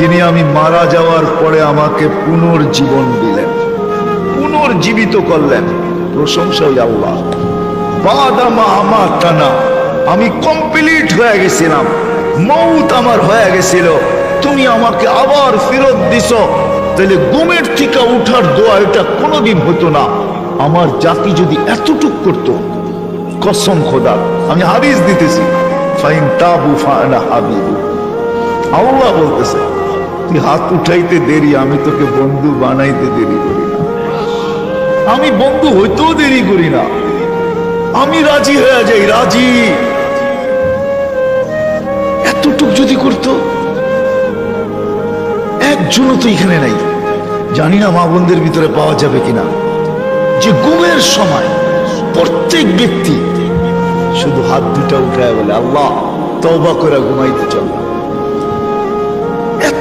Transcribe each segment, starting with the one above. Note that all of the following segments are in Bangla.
যিনি আমি মারা যাওয়ার পরে আমাকে পুনর্জীবন দিলেন, পুনর্জীবিত করলেন। প্রশংসাই আল্লাহ। আমার টানা আমি কমপ্লিট হয়ে গেছিলাম। মৌত আমার হয়ে গেছিল। তুমি আমাকে আবার ফেরত দিছ। তাহলে গুমের থেকে উঠার দোয়া এটা কোনোদিন হতো না। আমার জাতি যদি এতটুক করতো, কসম খোদা, আমি হাদিস দিতেছি, ফাইন তাবু ফানা হাবিবু। আল্লাহ বলতেছে তুই হাত উঠাইতে দেরি, আমি তোকে বন্ধু বানাইতে দেরি করি না। আমি বন্ধু হইতেও দেরি করি না। আমি রাজি হয়ে যাই, রাজি। এতটুক যদি করতো, একজনও তো এখানে নাই। জানি না মা বোনদের ভিতরে পাওয়া যাবে কিনা। যে ঘুমের সময় প্রত্যেক ব্যক্তি শুধু হাত দুটা উঠায় বলে, আল্লাহ, তওবা করে ঘুমাইতে চল।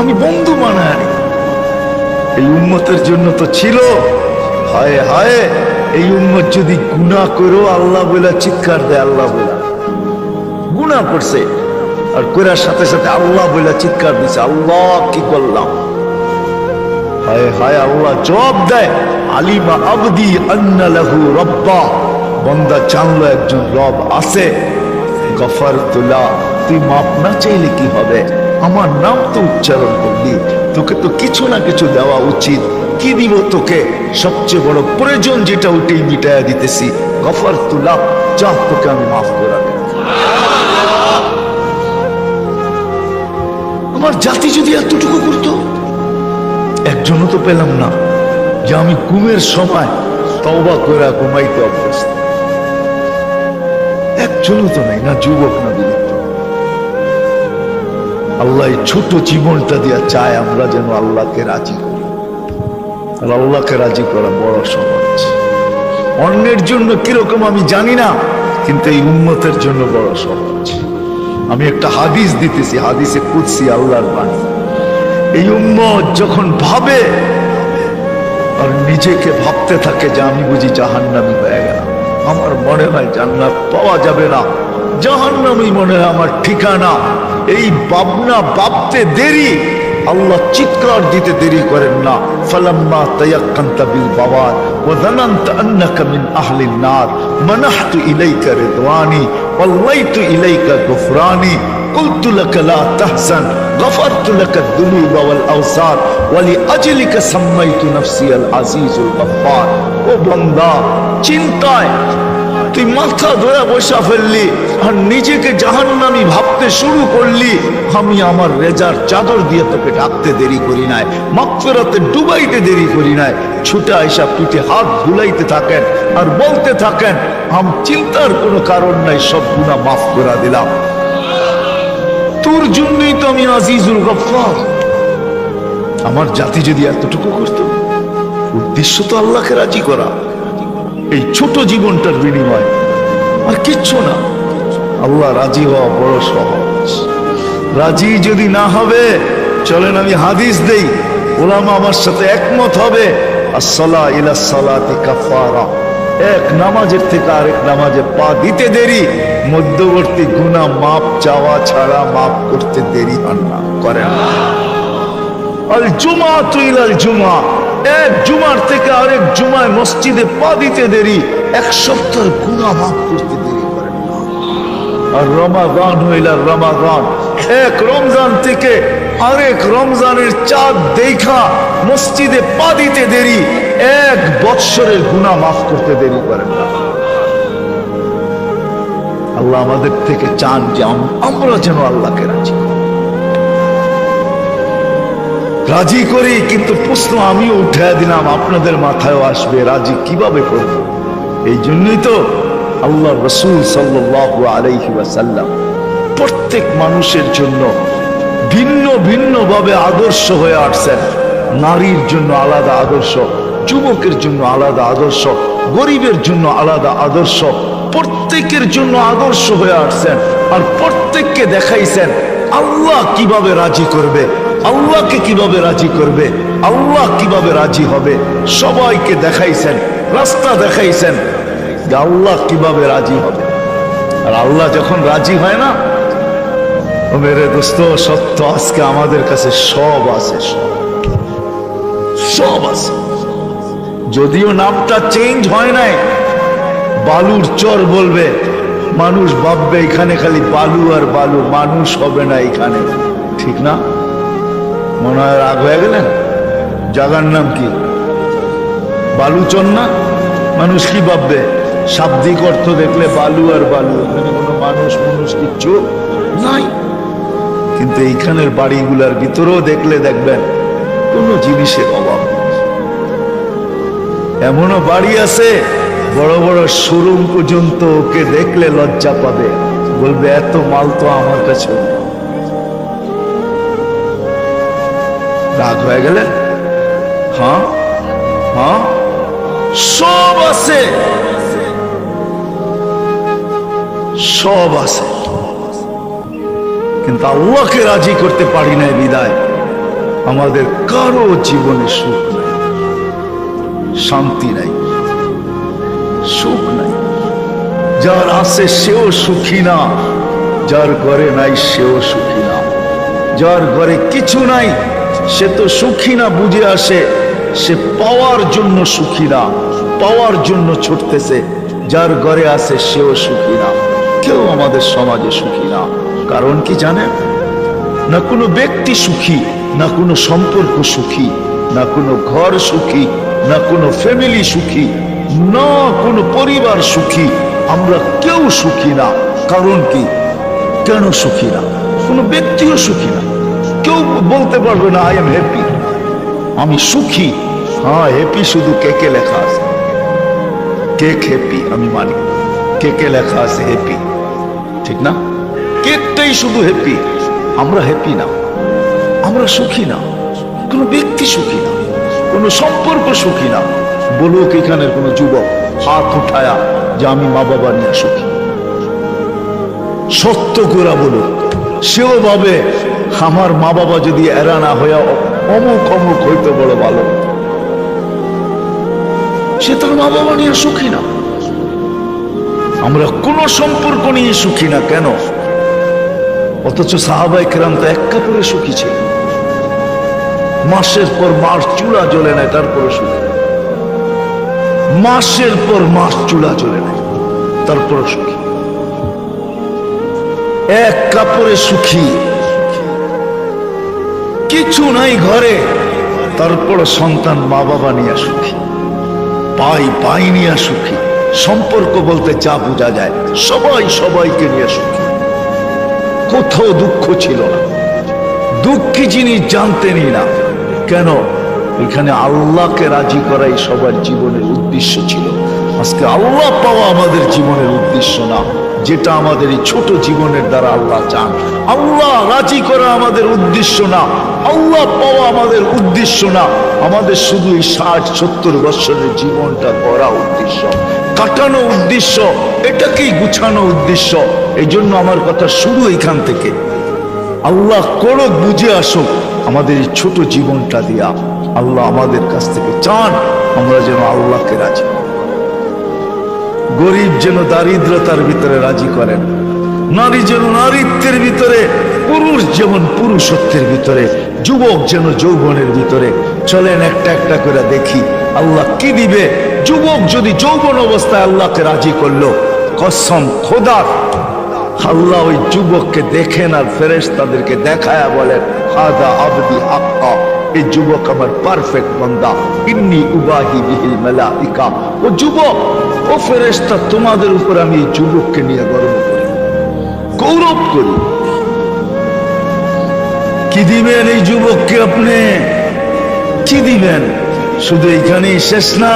আমি বন্ধু বানাই এই উন্মতের জন্য তো ছিল। হায় হায়, এই উন্মত যদি গুণা করো, আল্লাহ বলে চিৎকার দেয়, আল্লাহ বলে গুণা করছে। আর করার সাথে সাথে আল্লাহ বলে চিৎকার দিছে, আল্লাহ কি করলাম? হায় হায়, আল্লাহ জবাব দেয়, আলিমা আবদি আন্না লাহু রব্বা। বন্দা জানলো একজন রব আছে। গফার তুলা তুই মাপ না চাইলে কি হবে? আমার নাম তো উচ্চারণ করলি। তোকে তো কিছু না কিছু দেওয়া উচিত। কি দিব তোকে? সবচেয়ে বড় প্রয়োজন যেটা ওইটাই মিটাইয়া দিতেছি। গফার তুলা যা তোকে আমি মাফ করে আমার জাতি যদি এতটুকু করতো, একজনও তো পেলাম না। যে আমি ঘুমের সময় তওবা করে ঘুমাইতে অভ্যস্ত। একজনও তো নাই, না যুবক না আল্লাহ এই ছোট জীবনটা দিয়া চায় আমরা যেন আল্লাহকে রাজি করি। আর আল্লাহকে রাজি করা বড় সহজ। অন্যের জন্য কীরকম আমি জানি না, কিন্তু এই উন্মতের জন্য বড় সহজ। আমি একটা হাদিস দিতেছি, হাদিসে কুদসি আল্লাহর বাণী। এই উম্মত যখন ভাবে, আর নিজেকে ভাবতে থাকে যে আমি বুঝি জাহান্নামি হয়ে গেলাম। আমার মনে হয় জান্নাত পাওয়া যাবে না। জাহান্নামি মনে হয় আমার ঠিকানা। এই ভাবনা ভাবতে দেরি আল্লাহ চিৎকার দিতে দেরি করেন না ফালাম্মা তায়াক্কান্তা বিল বাবার وظننت أنك من أهل النار منحت إليك رضواني والليت إليك غفراني قلت لك لا تحزن غفرت لك الذنوب والأوصار ولأجلك سميت نفسي العزيز الغفار ও বন্দা চিন্তায় তুই মাথা ধরে বসা ফেললি আর নিজেকে জাহান্নামি ভাবতে শুরু করলি। আমি আমার রেজার চাদর দিয়ে তোকে ডাকতে দেরি করি নাই মাকফেরাতে ডুবাইতে দেরি করি নাই। ছুটে আইসা পিঠে হাত বুলাইতে থাকেন আর বলতে থাকেন, আম চিন্তার কোনো কারণ নাই, সব গুণা মাফ করে দিলাম। তোর জন্যই তো আমি আজিজুল গফার আমার জাতি যদি এতটুকু করত, উদ্দেশ্য তো আল্লাহকে রাজি করা। এই ছোট জীবনটার বিনিময় আর কিচ্ছু না। আল্লাহ রাজি হওয়া বড় সহজ। রাজি যদি না হবে, চলেন আমি হাদিস দেই। ওলামা আমার সাথে একমত হবে এক নামাজের থেকে আরেক নামাজে পা দিতে দেরি, মধ্যবর্তী গুনাহ মাপ চাওয়া ছাড়া মাপ করতে দেরি হন না, করেন না। আল জুমা তুইল আল জুমা। এক জুমার থেকে আরেক জুমায় মসজিদে পা দিতে দেরি এক সপ্তাহ গুণা মাফ করতে দেরি করেন না। আর রমাদান হইল রমাদান এক রমজান থেকে আরেক রমজানের চাঁদ দেখা মসজিদে পা দিতে দেরি, এক বৎসরের গুণা মাফ করতে দেরি করেন না। আল্লাহ আমাদের থেকে চান যে আম- আমরা যেন আল্লাহকে রাজি রাজি করি, কিন্তু প্রশ্ন আমিও উঠে দিলাম, আপনাদের মাথায়ও আসবে, রাজি কীভাবে করব? এই জন্যই তো আল্লাহ রসুল সাল্লাহ আলাইহি ওয়াসাল্লাম প্রত্যেক মানুষের জন্য ভিন্ন ভিন্ন ভাবে আদর্শ হয়ে আসছেন। নারীর জন্য আলাদা আদর্শ, যুবকের জন্য আলাদা আদর্শ, গরিবের জন্য আলাদা আদর্শ, প্রত্যেকের জন্য আদর্শ হয়ে আসছেন আর প্রত্যেককে দেখাইছেন আল্লাহ কীভাবে রাজি করবে, আল্লাহকে কীভাবে রাজি করবে, আল্লাহ কীভাবে রাজি হবে, সবাইকে দেখাইছেন, রাস্তা দেখাইছেন যে আল্লাহ কীভাবে রাজি হবে? আর আল্লাহ যখন রাজি হয় না মেরে দোস্ত সত্য আজকে আমাদের কাছে সব আছে সব। আছে। যদিও নামটা চেঞ্জ হয় নাই, বালুর চর বলবে, মানুষ ভাববে এখানে খালি বালু আর বালু, মানুষ হবে না এখানে। ঠিক না? মনে হয় রাগ হয়ে গেলেন? জাগার নাম কি? বালুচর না? মানুষ কি ভাববে? শাব্দিক অর্থ দেখলে বালু আর বালু, এখানে কোনো মানুষ মানুষ কিচ্ছু নাই। কিন্তু এইখানের বাড়িগুলার ভিতরেও দেখলে দেখবেন কোনো জিনিসের অভাব এমনও বাড়ি আছে, বড় বড় শোরুম পর্যন্ত ওকে দেখলে লজ্জা পাবে। বলবে, এত মাল তো আমার কাছে। রাগ হয়ে গেলেন হ্যাঁ হ্যাঁ সব আছে। সব আছে। কিন্তু আল্লাহকে রাজি করতে পারি না বিদায়। আমাদের কারও জীবনে সুখ নাই, শান্তি নাই, সুখ নাই। যার আছে সেও সুখী না, যার ঘরে নাই সেও সুখী না। যার ঘরে কিছু নাই, সে তো সুখী না বুঝে আসে, সে পাওয়ার জন্য সুখী না, পাওয়ার জন্য ছুটতেছে। যার ঘরে আছে সেও সুখী না। কেউ আমাদের সমাজে সুখী না। কারণ কি জানেন? না কোনো ব্যক্তি সুখী, না কোনো সম্পর্ক সুখী, না কোনো ঘর সুখী, না কোনো ফ্যামিলি সুখী, না কোনো পরিবার সুখী। আমরা কেউ সুখী না। কারণ কি? কেন সুখী না? কোনো ব্যক্তিও সুখী না। কেউ বলতে পারবে না আই এম হ্যাপি আমি সুখী। হ্যাঁ হ্যাপি শুধু কেকে লেখা আছে? কেক হ্যাপি আমি মানি। কেকে লেখা আছে? হ্যাপি ঠিক না? কেকটাই শুধু হ্যাপি আমরা হ্যাপি না। আমরা সুখী না। কোনো ব্যক্তি সুখী না। কোনো সম্পর্ক সুখী না। বলুক এখানের কোনো যুবক হাত উঠায়া যে আমি মা বাবা নিয়ে সুখী। সত্য করে বলুক, সেও ভাবে আমার মা বাবা যদি এরা না হইয়া অমুক অমুক হইতে বড় ভালো। সে তার মা বাবা নিয়ে সুখী না। আমরা কোন সম্পর্ক নিয়ে সুখী না কেন? অথচ সাহাবাই কেরাম তো এক কাপড়ে সুখী ছিল মাসের পর মাস চুলা জ্বলে নেয় তারপরে সুখী। মাসের পর মাস চুলা জ্বলে নেয় তারপরে সুখী। এক কাপড়ে সুখী। কিছু নাই ঘরে, তারপর সন্তান মা বাবা নিয়ে সুখী। পাই পাই নিয়ে সুখী। সম্পর্ক বলতে যা বোঝা যায়, সবাই সবাইকে নিয়ে সুখী। কোথাও দুঃখ ছিল না। দুঃখী জিনিস জানতেনই না। কেন? এখানে আল্লাহকে রাজি করাই সবার জীবনের উদ্দেশ্য ছিল। আজকে আল্লাহ পাওয়া আমাদের জীবনের উদ্দেশ্য না, যেটা আমাদের এই ছোট জীবনের দ্বারা আল্লাহ চান। আল্লাহ রাজি করা আমাদের উদ্দেশ্য না, আল্লাহ পাওয়া আমাদের উদ্দেশ্য না। আমাদের শুধু এই ষাট, সত্তর বৎসরের জীবনটা করা উদ্দেশ্য। কাটানো উদ্দেশ্য এটাকেই গুছানো উদ্দেশ্য? এই জন্য আমার কথা শুরু এখান থেকে। আল্লাহ করক বুঝে আসুক, আমাদের এই ছোট জীবনটা দিয়া আল্লাহ আমাদের কাছ থেকে চান, আমরা যেন আল্লাহকে রাজি। গরিব যেন দারিদ্রতার ভিতরে রাজি করেন, নারী যেন নারীত্বের ভিতরে, পুরুষ যেমন পুরুষত্বের ভিতরে, যুবক যেন যৌবনের ভিতরে। চলেন একটা একটা করে দেখি। আল্লাহ কি দিবে? যুবক যদি যৌবন অবস্থায় আল্লাহকে রাজি করল, কসম খোদার। আল্লাহ ওই যুবককে দেখেন আর ফেরেশ তাদেরকে দেখায় বলেন, হাদা আবদি হাক্কা, এই যুবক আমার পারফেক্ট বন্দা। ইন্নি উবাহি বিহিল মালাইকা। ও যুবক, ও ফেরেশতা, তোমাদের উপর আমি এই যুবককে নিয়ে গর্ব করি, গৌরব করি। কি দিবেন এই যুবককে আপনি? কি দিবেন? শুধু এইখানেই শেষ না।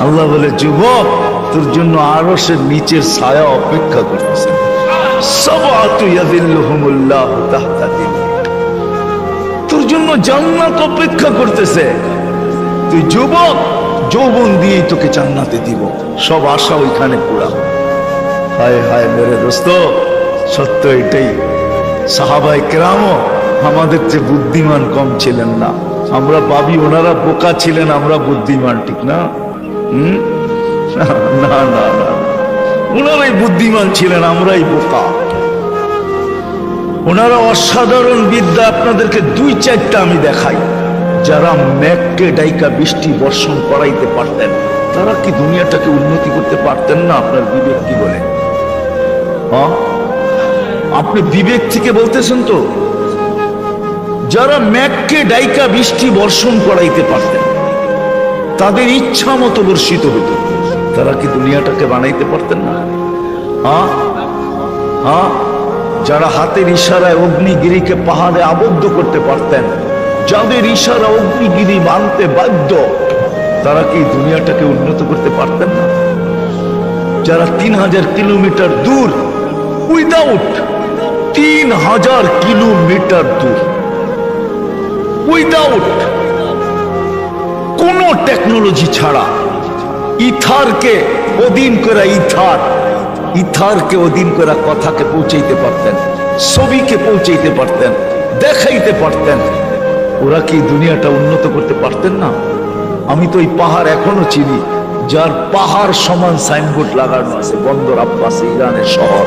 আল্লাহ বলে, যুবক, তোর জন্য আরও সে নিচের ছায়া অপেক্ষা করতেছে। দিল্লি। জন্য জান্নাত অপেক্ষা করতেছে। তুই যুবক, যৌবন দিয়েই তোকে জান্নাতে দিব। সব আশা ওইখানে পুরা। হায় হায় মেরে দোস্ত, সত্য এটাই। সাহাবাই কেরামও আমাদের যে বুদ্ধিমান কম ছিলেন না। আমরা ভাবি ওনারা বোকা ছিলেন, আমরা বুদ্ধিমান, ঠিক না? হুম? না না না ওনারাই বুদ্ধিমান ছিলেন, আমরাই বোকা। ওনারা অসাধারণ বিদ্যা, আপনাদেরকে দুই চারটা আমি দেখাই। যারা ম্যাককে ডাইকা বৃষ্টি বর্ষণ করাইতে পারতেন, তারা কি দুনিয়াটাকে উন্নতি করতে পারতেন না? আপনার বিবেক কি বলে? হ্যাঁ? আপনি বিবেক থেকে বলতেছেন তো? যারা ম্যাককে ডাইকা বৃষ্টি বর্ষণ করাইতে পারতেন, তাদের ইচ্ছা মতো বর্ষিত হতো। তারা কি দুনিয়াটাকে বানাইতে পারতেন না? যারা হাতের ইশারায় অগ্নিগিরিকে পাহাড়ে আবদ্ধ করতে পারতেন, যাদের ইশারা অগ্নিগিরি মানতে বাধ্য, তারা কি দুনিয়াটাকে উন্নত করতে পারতেন না? যারা তিন হাজার কিলোমিটার দূর উইদাউট তিন হাজার কিলোমিটার দূর উইদাউট কোন টেকনোলজি ছাড়া, ইথারকে অধীন করে ইথার, ইথারকে অধীন করে কথাকে পৌঁছাইতে পারতেন, ছবিকে পৌঁছাইতে পারতেন, দেখাইতে পারতেন। ওরা কি দুনিয়াটা উন্নত করতে পারতেন না? আমি তো এই পাহাড় এখনও চিনি, যার পাহাড় সমান সাইনবোর্ড লাগানো আছে, বন্দর আব্বাস, ইরানের শহর,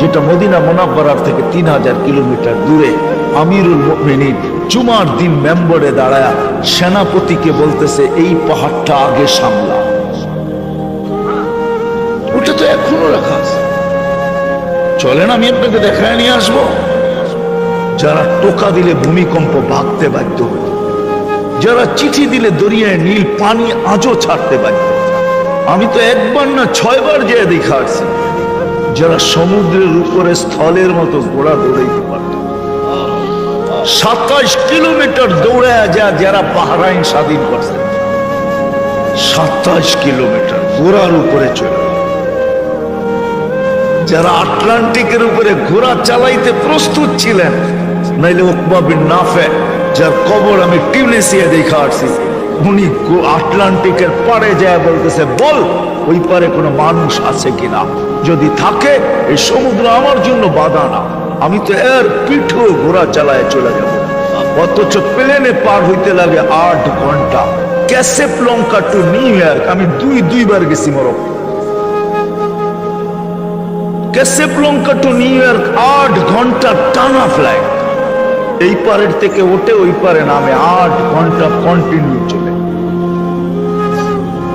যেটা মদিনা মোনাব্বরার থেকে তিন হাজার কিলোমিটার দূরে, আমিরুল মিনিট জুমার দিন মেম্বরে দাঁড়ায় সেনাপতিকে বলতেছে, এই পাহাড়টা আগে সামলা। ওটা তো এখনও রাখা আছে। চলেন, আমি আপনাকে দেখায় নিয়ে আসব। যারা টোকা দিলে ভূমিকম্প ভাগতে বাধ্য যারা চিঠি দিলে দরিয়ায় নীল পানি আজও ছাড়তে বাধ্য আমি তো একবার না ছয়বার যেয়ে দেখা আসছি, যারা সমুদ্রের উপরে স্থলের মতো ঘোড়া দৌড়াইতে পারত সাতাশ কিলোমিটার দৌড়ায় যা যারা বাহরাইন স্বাধীন করছে। সাতাশ কিলোমিটার ঘোড়ার উপরে চলে যারা আটলান্টিকের উপরে ঘোড়া চালাইতে প্রস্তুত ছিলেন, নাইলে ওকবা বিন নাফে, যার কবর আমি টিউনেসিয়া দেখা আসছি, উনি আটলান্টিকের পারে যায় বলতেছে, বল, ওই পারে কোনো মানুষ আছে কিনা? যদি থাকে, এই সমুদ্র আমার জন্য বাধা না। আমি তো এর পিঠেও ঘোড়া চালায় চলে যাব। অথচ প্লেনে পার হইতে লাগে আট ঘণ্টা। Casablanca to New York. আমি দুই, দুইবার গেছি Morocco. Casablanca to New York আট ঘণ্টা টানা ফ্লাইট এই পারের থেকে ওঠে ওই পারে নামে আট ঘণ্টা কন্টিনিউ চলে।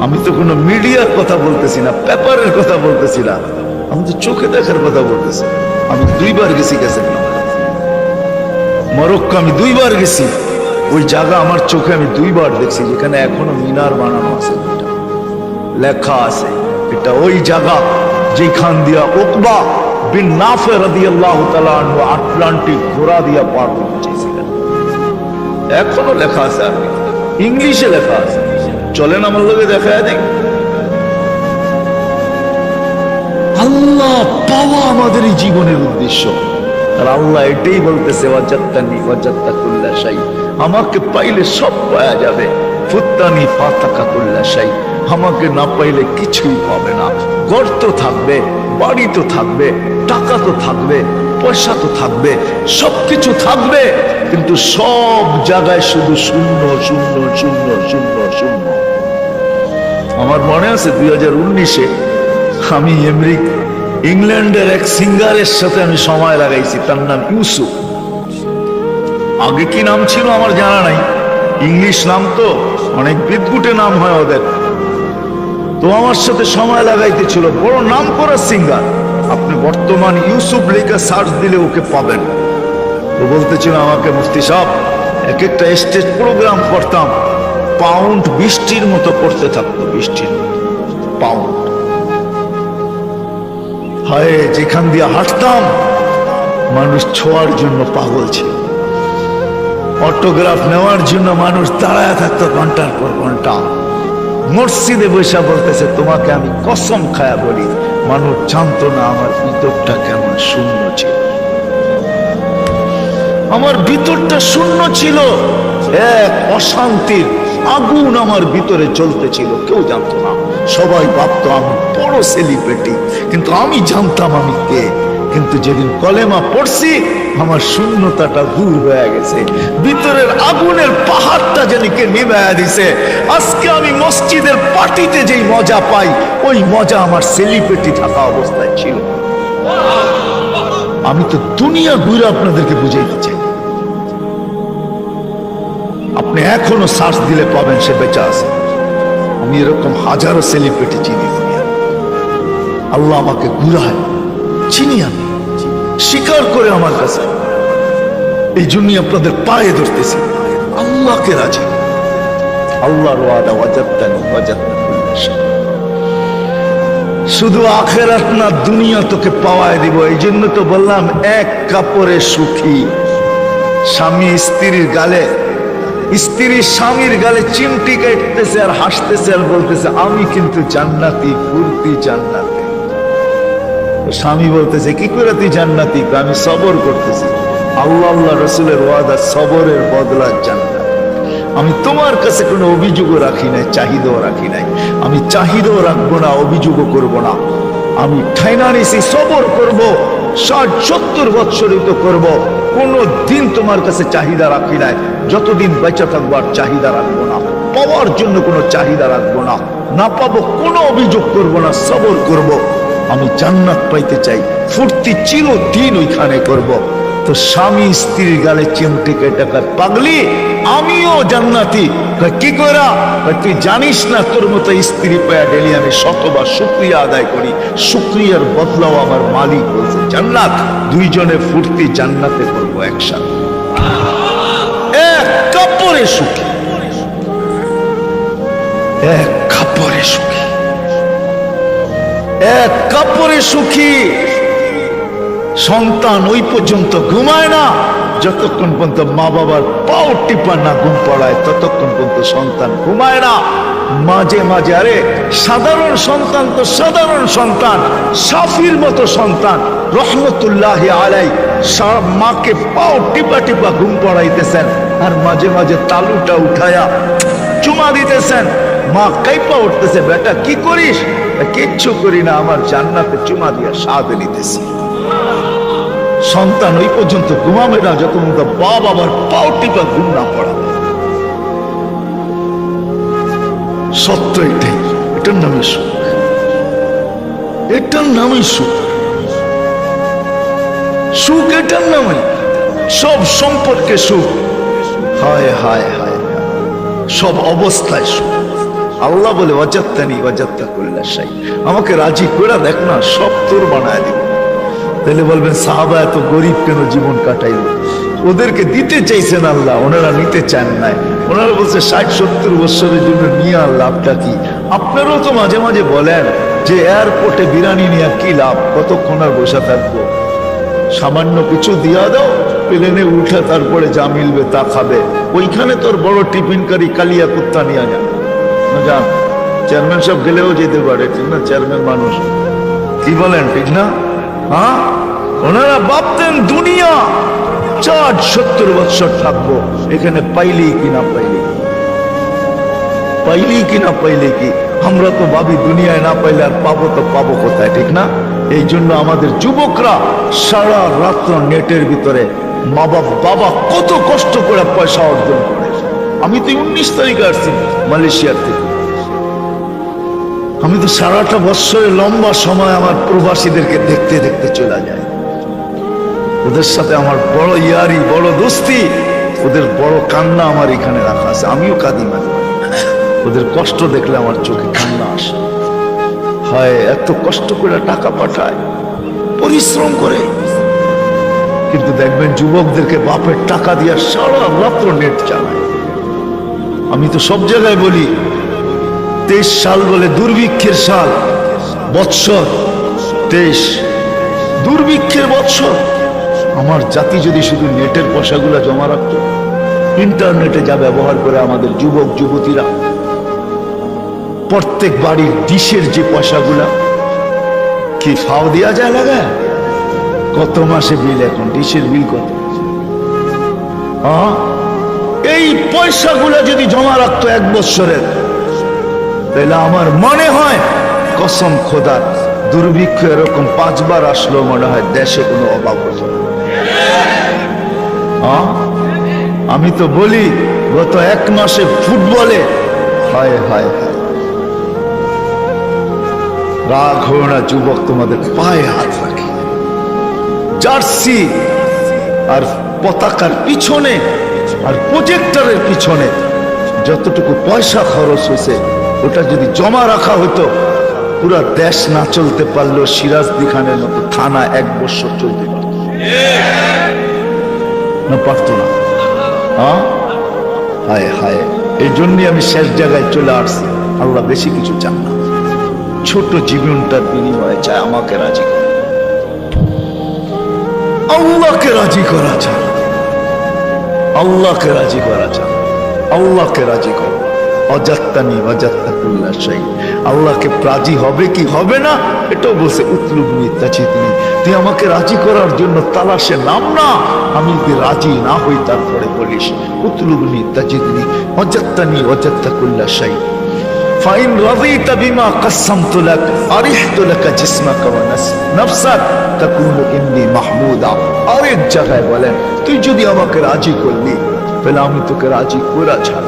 আমি তো কোনো মিডিয়ার কথা বলতেছি না, পেপারের কথা বলতেছি না। আমি তো চোখে দেখার কথা বলতেছি। আমি দুইবার গেছি গেছে মরক্কো আমি দুইবার গেছি। ওই জায়গা আমার চোখে আমি দুইবার দেখছি, যেখানে এখনও মিনার বানানো আছে লেখা আছে, এটা ওই জায়গা যেখান দিয়া উকবা বিন নাফে রাদিয়াল্লাহু তাআলা আটলান্টিক ঘোড়া দিয়া পার এখনও লেখা আছে, ইংলিশে লেখা আছে। চলেন আমার লোকে দেখা দেখ আল্লাহ পাওয়া আমাদের এই জীবনের উদ্দেশ্য। আর আল্লাহ এটাই বলতেছে, ওয়াজাত্তানি, ওয়াজাত্তা কুল্লা আমাকে পাইলে সব পাওয়া যাবে। ফুত্তানি পাতাকা কুল্লা শাই আমাকে না পাইলে কিছুই পাবে না। গর্ত থাকবে, বাড়ি তো থাকবে, টাকা তো থাকবে, পয়সা তো থাকবে, সবকিছু থাকবে। কিন্তু সব জায়গায় শুধু শূন্য শূন্য শূন্য শূন্য শূন্য। আমার মনে আছে দুই হাজার উনিশে আমি এমরিক ইংল্যান্ডের এক সিঙ্গারের সাথে আমি সময় লাগাইছি, তার নাম ইউসুফ। আগে কি নাম ছিল আমার জানা নাই। ইংলিশ নাম তো, অনেক বিদগুটে নাম হয় ওদের। তো আমার সাথে সময় লাগাইতে ছিল বড় নাম করা সিঙ্গার। আপনি বর্তমান ইউসুফ লেখা সার্চ দিলে ওকে পাবেন। তো বলতেছিল আমাকে, মুফতি সাহেব এক একটা স্টেজ প্রোগ্রাম করতাম। পাউন্ড বৃষ্টির মতো করতে থাকতো বৃষ্টির পাউন্ড। হায়, যেখান দিয়ে হাঁটতাম, মানুষ ছোঁয়ার জন্য পাগল ছিল। অটোগ্রাফ নেওয়ার জন্য মানুষ দাঁড়ায় থাকতো ঘণ্টার পর ঘণ্টা। মসজিদে বৈশা বলতেছে, তোমাকে আমি কসম খায়া বলি, মানুষ জানতো না আমার ভিতরটা কেমন শূন্য ছিল। আমার ভিতরটা শূন্য ছিল। এক অশান্তির আগুন আমার ভিতরে চলতেছিল কেউ জানতো না। সবাই ভাবতো, আমি বড় সেলিব্রিটি কিন্তু আমি জানতাম আমি কে। কিন্তু যেদিন কলেমা পড়ছি, আমার শূন্যতাটা দূর হয়ে গেছে। ভিতরের আগুনের পাহাড়টা যেন কে নিভায়া দিছে। আজকে আমি মসজিদের পার্টিতে যেই মজা পাই, ওই মজা আমার সেলিব্রিটি থাকা অবস্থায় ছিল। আমি তো দুনিয়া ঘুরে আপনাদেরকে বুঝাইতে এখনও সার্চ দিলে পাবেন সে বেঁচে আছে। আমি এরকম হাজারো সেলিব্রিটি চিনি। আল্লাহ আমাকে ঘুরায়। চিনি আমি। স্বীকার করে আমার কাছে। এই জন্যই আপনাদের পায়ে ধরতেছি। আল্লাহকে রাজি। আল্লাহর ওয়াদা ওয়াজাত্তানি শুধু আখেরাত না, দুনিয়া তোকে পাওয়ায় দিব। এই জন্য তো বললাম, এক কাপড়ে সুখী। স্বামী স্ত্রীর গালে স্ত্রী স্বামীর গালে চিমটি কাটতেছে আর হাসতেছে আর বলতেছে, আমি কিন্তু জান্নাতি, ফুর্তি জান্নাতি। স্বামী বলতেছে, কি করে তুই জান্নাতি? আমি সবর করতেছি। আল্লাহ আল্লাহ রসুলের ওয়াদা, সবরের বদলা জান্নাত। আমি তোমার কাছে কোনো অভিযোগও রাখি নাই, চাহিদাও রাখি নাই। আমি চাহিদাও রাখব না, অভিযোগও করব না। আমি ঠাইনা নিছি, সবর করব ষাট সত্তর বৎসরিত করব। কোনো দিন তোমার কাছে চাহিদা রাখি নাই। যতদিন বেঁচে থাকব আর চাহিদা রাখব না। পাওয়ার জন্য কোনো চাহিদা রাখব না। না পাবো কোনো অভিযোগ করব না, সবর করব। আমি জান্নাত পাইতে চাই। ফুর্তি চিরদিন ওইখানে করব। তো স্বামী স্ত্রীর গালে চিমটি কেটে পাগলি, আমিও জান্নাতি। কি করা তুই জানিস না তোর মতো স্ত্রী পায়া ডেলি আমি শতবার শুক্রিয়া আদায় করি। শুক্রিয়ার বদলাও আমার মালিক বলছে, জান্নাত, দুইজনে ফুর্তি জান্নাতে করব একসাথে। এক কাপড়ে সুখী এক কাপড়ে সুখী এক কাপড়ে সুখী সন্তান ওই পর্যন্ত ঘুমায় না, যতক্ষণ পর্যন্ত মা বাবার পাও টিপা না ঘুম পড়ায়, ততক্ষণ পর্যন্ত সন্তান ঘুমায় না। মাঝে মাঝে, আরে, সাধারণ সন্তান তো সাধারণ সন্তান, সাফির মতো সন্তান, রহমতুল্লাহ আলাই সা- মাকে পাও টিপা টিপা ঘুম পড়াইতেছেন, আর মাঝে মাঝে তালুটা উঠায়া চুমা দিতেছেন। মা কাইপা উঠতেছে, বেটা, কি করিস? কিচ্ছু করি না, আমার জান্নাতে চুমা দিয়া স্বাদ নিতেছি। সন্তান ওই পর্যন্ত ঘুমাবে না যত মতো বাপ আবার পাও টিপা ঘুম না পড়া। সত্য এটাই, এটার নামে সুখ। এটার নামে সুখ। সুখ এটার নামে সব সম্পর্কে সুখ। হায় হায় হায়, সব অবস্থায় সুখ। আল্লাহ বলে অজাত্তানি অজাত্তা করলে সাই আমাকে রাজি করে দেখ না, সব তোর বানায় দিব। তাহলে বলবেন, সাহাবা এত গরিব কেন জীবন কাটাইল? ওদেরকে দিতে চাইছেন আল্লাহ, ওনারা নিতে চান নাই। ওনারা বলছে, ষাট, সত্তর বছরের জন্য নিয়ে আর লাভটা কি? আপনারাও তো মাঝে মাঝে বলেন যে এয়ারপোর্টে বিরিয়ানি নিয়ে কি লাভ? কতক্ষণ আর বসে থাকব? সামান্য কিছু দিয়া দাও, প্লেনে উঠে তারপরে যা মিলবে তা খাবে। ওইখানে তোর বড় টিফিনকারী কালিয়া কুত্তা নিয়ে যান যান। চেয়ারম্যান সব গেলেও যেতে পারে, ঠিক না? চেয়ারম্যান মানুষ। কি বলেন, ঠিক না? হ্যাঁ? ওনারা ভাবতেন দুনিয়া চার সত্তর বৎসর থাকব। এখানে পাইলেই কি, না পাইলে পাইলেই কি, না পাইলে কি? আমরা তো ভাবি দুনিয়ায় না পাইলে আর পাবো তো পাবো কোথায়, ঠিক না? এই জন্য আমাদের যুবকরা সারা রাত্র নেটের ভিতরে মা বাবা বাবা কত কষ্ট করে পয়সা অর্জন করে আমি তো উনিশ তারিখে আসছি মালয়েশিয়ার থেকে। আমি তো সারাটা বৎসরে লম্বা সময় আমার প্রবাসীদেরকে দেখতে দেখতে চলে যায় ওদের সাথে আমার বড় ইয়ারি, বড় দোস্তি, ওদের বড় কান্না আমার এখানে রাখা আছে। আমিও কাঁদি মাঝে। ওদের কষ্ট দেখলে আমার চোখে কান্না আসে। হয় এত কষ্ট করে টাকা পাঠায়, পরিশ্রম করে। কিন্তু দেখবেন যুবকদেরকে বাপের টাকা দিয়ে সারা রাত্র নেট চালায়। আমি তো সব জায়গায় বলি তেইশ সাল বলে দুর্ভিক্ষের সাল, বৎসর তেইশ। দুর্ভিক্ষের বৎসর। আমার জাতি যদি শুধু নেটের পয়সাগুলো জমা রাখত, ইন্টারনেটে যা ব্যবহার করে আমাদের যুবক, যুবতীরা, প্রত্যেক বাড়ির ডিশের যে পয়সাগুলা, কি ফাও দেওয়া যায় লাগা কত মাসে বিল, এখন ডিশের বিল কত? এই পয়সাগুলো যদি জমা রাখতো এক বছরের তাহলে আমার মনে হয় কসম খোদার দুর্ভিক্ষ এরকম পাঁচবার আসলো মনে হয় দেশে কোনো অভাব। হ্যাঁ? আমি তো বলি, গত এক মাসে ফুটবলে হায় হায় হায় রাগ হো না যুবক, তোমাদের পায়ে হাত রাখি জার্সি আর পতাকার পিছনে আর প্রজেক্টরের পিছনে যতটুকু পয়সা খরচ হয়েছে ওটা যদি জমা রাখা হতো পুরা দেশ না চলতে পারলেও সিরাজদি খানের মতো থানা এক বছর চলতে পারত। না হ্যাঁ? হায় হায়। এই জন্যই আমি শেষ জায়গায় চলে আসছি। আল্লাহ বেশি কিছু চান না। ছোট জীবনটার বিনিময়ে চায় আমাকে রাজি করে। আল্লাহকে রাজি করা চায় আল্লাহকে রাজি করা চায় আল্লাহকে রাজি করো। অজাত্তানি সেই আল্লাহকে রাজি হবে কি হবে না, এটাও বলছে উতলুবনি তাচিতনি তুই আমাকে রাজি করার জন্য তালাশে নাম না, আমি যদি রাজি না হই তারপরে বলিস উতলুবনি তাচিতনি অজাত্তানি সেই ফাইন ইন্নি মাহমুদা। আরেক জায়গায় বলেন, তুই যদি আমাকে রাজি করলি, তাহলে আমি তোকে রাজি করা ছাড়